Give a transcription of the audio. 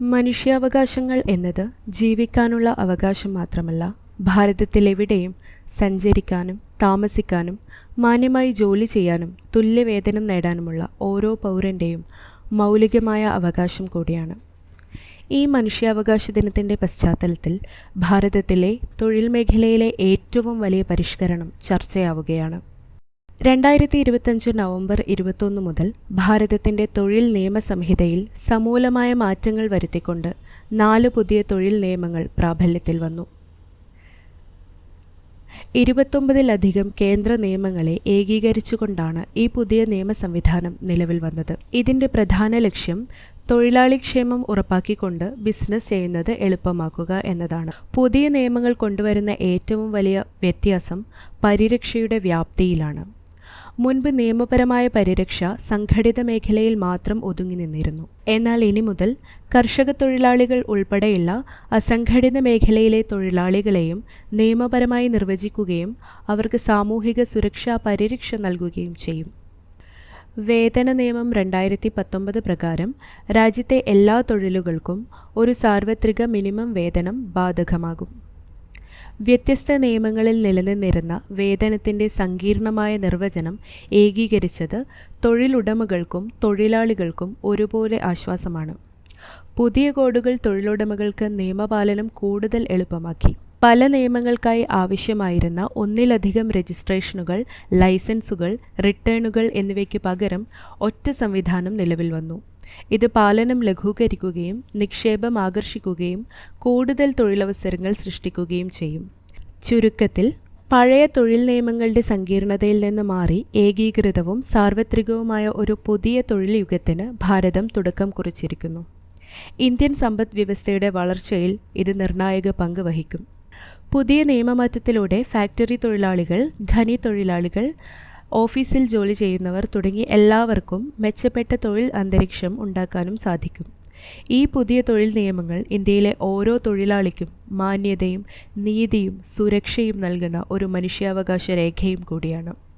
മനുഷ്യാവകാശങ്ങൾ എന്നത് ജീവിക്കാനുള്ള അവകാശം മാത്രമല്ല ഭാരതത്തിലെവിടെയും സഞ്ചരിക്കാനും താമസിക്കാനും മാന്യമായി ജോലി ചെയ്യാനും തുല്യവേതനം നേടാനുമുള്ള ഓരോ പൗരന്റെയും മൗലികമായ അവകാശം കൂടിയാണ്. ഈ മനുഷ്യാവകാശ ദിനത്തിന്റെ പശ്ചാത്തലത്തിൽ ഭാരതത്തിലെ തൊഴിൽ മേഖലയിലെ ഏറ്റവും വലിയ പരിഷ്കരണം ചർച്ചയാവുകയാണ്. രണ്ടായിരത്തി ഇരുപത്തഞ്ച് നവംബർ ഇരുപത്തൊന്ന് മുതൽ ഭാരതത്തിന്റെ തൊഴിൽ നിയമ സംഹിതയിൽ സമൂലമായ മാറ്റങ്ങൾ വരുത്തിക്കൊണ്ട് നാല് പുതിയ തൊഴിൽ നിയമങ്ങൾ പ്രാബല്യത്തിൽ വന്നു. ഇരുപത്തൊമ്പതിലധികം കേന്ദ്ര നിയമങ്ങളെ ഏകീകരിച്ചുകൊണ്ടാണ് ഈ പുതിയ നിയമ സംവിധാനം നിലവിൽ വന്നത്. ഇതിന്റെ പ്രധാന ലക്ഷ്യം തൊഴിലാളി ക്ഷേമം ഉറപ്പാക്കിക്കൊണ്ട് ബിസിനസ് ചെയ്യുന്നത് എളുപ്പമാക്കുക എന്നതാണ്. പുതിയ നിയമങ്ങൾ കൊണ്ടുവരുന്ന ഏറ്റവും വലിയ വ്യത്യാസം പരിരക്ഷയുടെ വ്യാപ്തിയിലാണ്. മുൻപ് നിയമപരമായ പരിരക്ഷ സംഘടിത മേഖലയിൽ മാത്രം ഒതുങ്ങി നിന്നിരുന്നു. എന്നാൽ ഇനി മുതൽ കർഷക തൊഴിലാളികൾ ഉൾപ്പെടെയുള്ള അസംഘടിത മേഖലയിലെ തൊഴിലാളികളെയും നിയമപരമായി നിർവചിക്കുകയും അവർക്ക് സാമൂഹിക സുരക്ഷാ പരിരക്ഷ നൽകുകയും ചെയ്യും. വേതന നിയമം രണ്ടായിരത്തി പത്തൊമ്പത് പ്രകാരം രാജ്യത്തെ എല്ലാ തൊഴിലുകൾക്കും ഒരു സാർവത്രിക മിനിമം വേതനം ബാധകമാകും. വ്യത്യസ്ത നിയമങ്ങളിൽ നിലനിന്നിരുന്ന വേതനത്തിന്റെ സങ്കീർണമായ നിർവചനം ഏകീകരിച്ചത് തൊഴിലുടമകൾക്കും തൊഴിലാളികൾക്കും ഒരുപോലെ ആശ്വാസമാണ്. പുതിയ കോഡുകൾ തൊഴിലുടമകൾക്ക് നിയമപാലനം കൂടുതൽ എളുപ്പമാക്കി. പല നിയമങ്ങൾക്കായി ആവശ്യമായിരുന്ന ഒന്നിലധികം രജിസ്ട്രേഷനുകൾ ലൈസൻസുകൾ റിട്ടേണുകൾ എന്നിവയ്ക്ക് പകരം ഒറ്റ സംവിധാനം നിലവിൽ വന്നു. ഇത് പാലനം ലഘൂകരിക്കുകയും നിക്ഷേപം ആകർഷിക്കുകയും കൂടുതൽ തൊഴിലവസരങ്ങൾ സൃഷ്ടിക്കുകയും ചെയ്യും. ചുരുക്കത്തിൽ പഴയ തൊഴിൽ നിയമങ്ങളുടെ സങ്കീർണതയിൽ നിന്ന് മാറി ഏകീകൃതവും സാർവത്രികവുമായ ഒരു പുതിയ തൊഴിൽ യുഗത്തിന് ഭാരതം തുടക്കം കുറിച്ചിരിക്കുന്നു. ഇന്ത്യൻ സമ്പദ് വ്യവസ്ഥയുടെ വളർച്ചയിൽ ഇത് നിർണായക പങ്ക് വഹിക്കും. പുതിയ നിയമമാറ്റത്തിലൂടെ ഫാക്ടറി തൊഴിലാളികൾ ഖനി തൊഴിലാളികൾ ഓഫീസിൽ ജോലി ചെയ്യുന്നവർ തുടങ്ങി എല്ലാവർക്കും മെച്ചപ്പെട്ട തൊഴിൽ അന്തരീക്ഷം ഉണ്ടാക്കാനും സാധിക്കും. ഈ പുതിയ തൊഴിൽ നിയമങ്ങൾ ഇന്ത്യയിലെ ഓരോ തൊഴിലാളിക്കും മാന്യതയും നീതിയും സുരക്ഷയും നൽകുന്ന ഒരു മനുഷ്യാവകാശ രേഖയും കൂടിയാണ്.